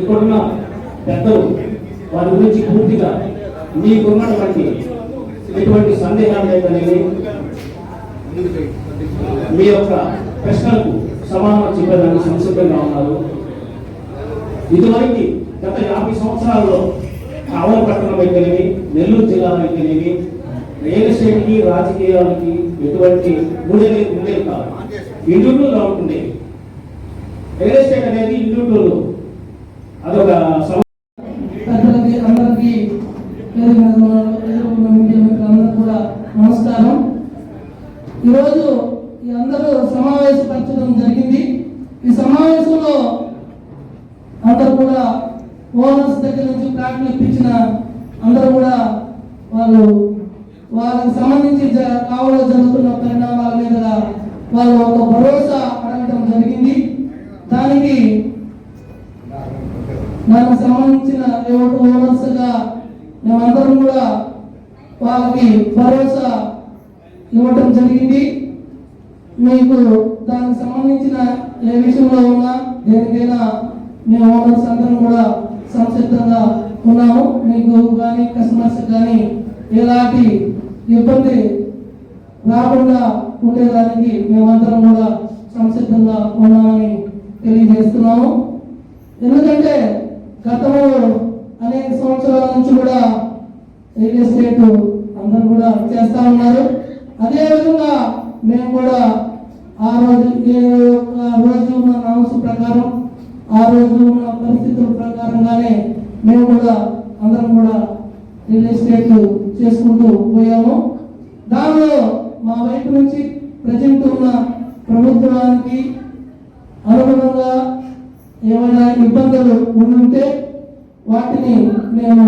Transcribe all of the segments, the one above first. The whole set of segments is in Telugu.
ఇక్కడున్న పెద్దలు వారి గురించి పూర్తిగా మీకున్నటువంటి ఎటువంటి సందేహాలు లేదనేది మీ యొక్క ప్రశ్నలకు సమాధానం చెప్పడానికి సంసిద్ధంగా ఉన్నారు. ఇదివరకు గత యాభై సంవత్సరాల్లో కావలి పట్టణం అయితేనేమి నెల్లూరు జిల్లా అయితేనేమి రియల్ ఎస్టేట్కి రాజకీయాలకి ఎటువంటి ఉండేది ఉండేది కాదు. ఇండివిజువల్గా ఉంటుండేవి రియల్ ఎస్టేట్ అనేది ఇండివిజువల్ అదొక సమ- పెద్దలకి అందరికీ ఎదుర్కొన్న మీడియా మిత్రులందరూ కూడా నమస్కారం. ఈరోజు ఈ అందరూ సమావేశపరచడం జరిగింది. ఈ సమావేశంలో అందరూ కూడా ఓనర్స్ దగ్గర నుంచి ప్లాట్లు ఇప్పించిన అందరూ కూడా వాళ్ళు వాళ్ళకి సంబంధించి జ- కావలో జరుగుతున్న పరిణామాల మీద వాళ్ళు ఒక భరోసా అడగడం జరిగింది దానికి దానికి సంబంధించిన లేఅవుట్ ఓనర్స్ మేమందరం కూడా వాళ్ళకి భరోసా ఇవ్వటం జరిగింది. మీకు దానికి సంబంధించిన ఏ విషయంలో ఉన్నా దేనికైనా మేము ఓనర్స్ అందరం కూడా సంసిద్ధంగా ఉన్నాము. మీకు కానీ కస్టమర్స్ కానీ ఎలాంటి ఇబ్బంది రాకుండా ఉండేదానికి మేమందరం కూడా సంసిద్ధంగా ఉన్నామని తెలియజేస్తున్నాము. ఎందుకంటే గతంలో అనేక సంవత్సరాల నుంచి కూడా రియల్ ఎస్టేట్ అందరూ కూడా చేస్తా ఉన్నారు. అదేవిధంగా మేము కూడా ఆ రోజు ఏ రోజు ఉన్న నామస్ ప్రకారం ఆ రోజు ఉన్న పరిస్థితుల ప్రకారంగానే మేము కూడా అందరం కూడా రియల్ ఎస్టేట్ చేసుకుంటూ పోయాము. దానిలో మా వైపు నుంచి ప్రజెంట్ ఉన్న ప్రభుత్వానికి అనుగుణంగా ఏమైనా ఇబ్బందులు ఉండుంటే వాటిని మేము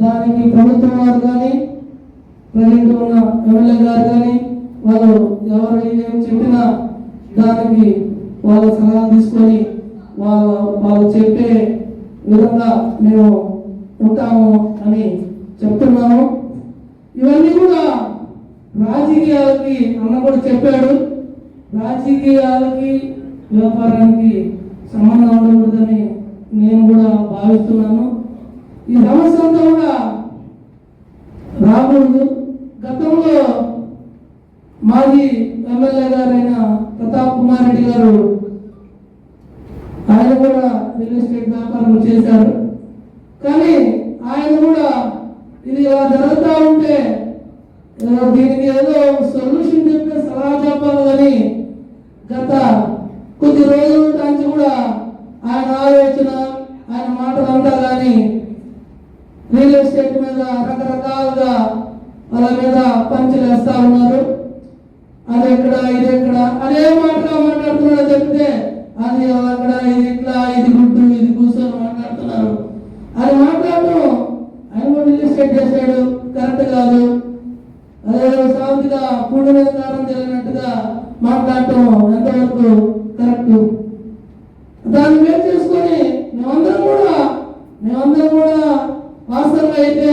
దానికి ప్రభుత్వం వారు కానీ ప్రజెంట్ ఉన్న ఎమ్మెల్యే గారు కానీ వాళ్ళు ఎవరు ఏం చెప్పినా దానికి వాళ్ళ సలహా తీసుకొని వాళ్ళ వాళ్ళు చెప్పే విధంగా మేము ఉంటాము అని చెప్తున్నాము. ఇవన్నీ కూడా రాజకీయాలకి అన్న కూడా చెప్పాడు. రాజకీయాలకి వ్యాపారానికి సంబంధం ఉండకూడదని నేను కూడా భావిస్తున్నాను. ఈ సమస్య అంతా కూడా రాకూడదు గతంలో మాజీ ఎమ్మెల్యే గారైన ప్రతాప్ కుమార్ రెడ్డి గారు ఆయన కూడా రియల్ ఎస్టేట్ వ్యాపారం చేశారు. కానీ ఆయన కూడా ఇది ఇలా జరుగుతూ ఉంటే దీనికి ఏదో సొల్యూషన్ చెప్పే సలహా చెప్పాలి గత కొద్ది రోజుల నుంచి కూడా ఆయన ఆలోచన ఆయన మాటలంతా కానీ రియల్ ఎస్టేట్ మీద రకరకాలుగా వాళ్ళ మీద పంచులు వేస్తా ఉన్నారు. అది ఎక్కడ ఇది ఎక్కడ? అదే మాటగా మాట్లాడుతున్నాడో చెప్తే అది అక్కడ ఇది ఇట్లా ఇది గుడ్డు ఇది కూర్చొని మాట్లాడుతున్నారు. అది మాట్లాడటం ఆయన కూడా రియల్ ఎస్టేట్ చేశాడు కరెక్ట్ కాదు. అదే శాంతిగా పూడి నిర్ధారం జరిగినట్టుగా మాట్లాడటం ఎంతవరకు కరెక్ట్. దాన్ని వేరు చేసుకొని మేమందరం కూడా మేమందరం కూడా వాస్తవంగా అయితే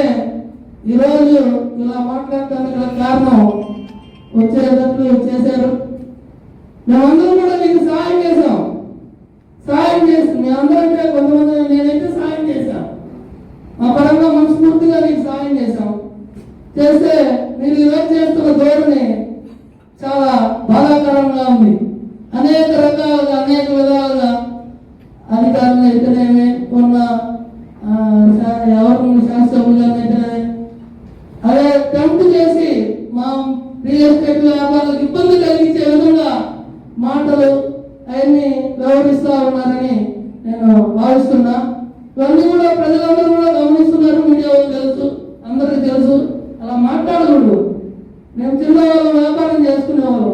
ఈరోజు ఇలా మాట్లాడటానికి కారణం వచ్చేటట్లు చేశారు. మేమందరం కూడా నీకు సహాయం చేశాం. సహాయం చేసి మేమందరం కొంతమంది నేనైతే సహాయం చేశాం. మా పరంగా మనస్ఫూర్తిగా నీకు సహాయం చేశాం. చేస్తే మీరు ఈరోజు చేస్తున్న ధోరణి చాలా బాధాకరంగా ఉంది అనేక రకాలుగా అనేక విధాలుగా అధికారులు అయితేనేమి ఉన్న ఆ, శా- ఎవరు శాస్త్రజ్ఞులు అయితేనే అదే టెంప్ట్ చేసి మా రియల్ ఎస్టేట్ వ్యాపారులకు ఇబ్బంది కలిగించే విధంగా మాటలు అవన్నీ వ్యవహరిస్తా ఉన్నారని నేను భావిస్తున్నా. ఇవన్నీ కూడా ప్రజలందరూ కూడా గమనిస్తున్నారు. మీడియా వాళ్ళు తెలుసు అందరికీ తెలుసు. అలా మాట్లాడకూడదు. మేము చిన్న వాళ్ళం వ్యాపారం చేసుకునేవాళ్ళం.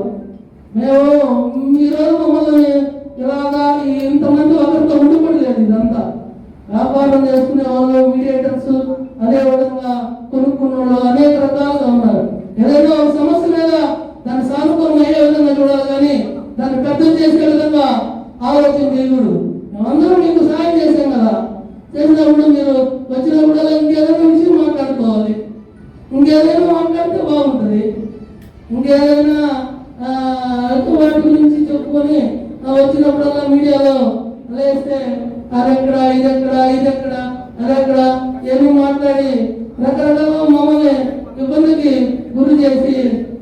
మేము ఈరోజు రోజు మమ్మల్ని ఇలాగా ఇంతమంది ఒకరితో ఉండిపడలేదు ఇదంతా. వ్యాపారం చేసుకునే వాళ్ళు మీడియేటర్స్ అదే విధంగా కొనుక్కున్న వాళ్ళు అనేక రకాలుగా ఉన్నారు ఏదైనా ఒక సమస్య మీద దాన్ని సానుకూలం అయ్యే విధంగా చూడాలి కానీ దాన్ని పెద్ద చేసే విధంగా ఆలోచన చేయకూడదు మేమందరం మీకు సహాయం చేసాం కదా చేసినప్పుడు మీరు వచ్చినప్పుడు ఇంకేదైనా విషయం మాట్లాడుకోవాలి ఇంకేదైనా మాట్లాడితే బాగుంటుంది ఇంకేదైనా ఆ, ఎక్కువ వాటి గురించి చెప్పుకొని వచ్చినప్పుడల్లా మీడియాలో లేస్తే అది ఎక్కడ ఇది ఎక్కడ ఇది ఎక్కడ ఏమి మాట్లాడి రకరకాల మమ్మల్ని ఇబ్బందికి గురి చేసి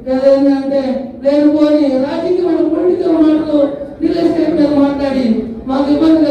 ఏదైందంటే లేనిపోని రాజకీయమైన పొలిటికల్ మాటలు రియల్ ఎస్టేట్ మీద మాట్లాడి మాకు ఇబ్బంది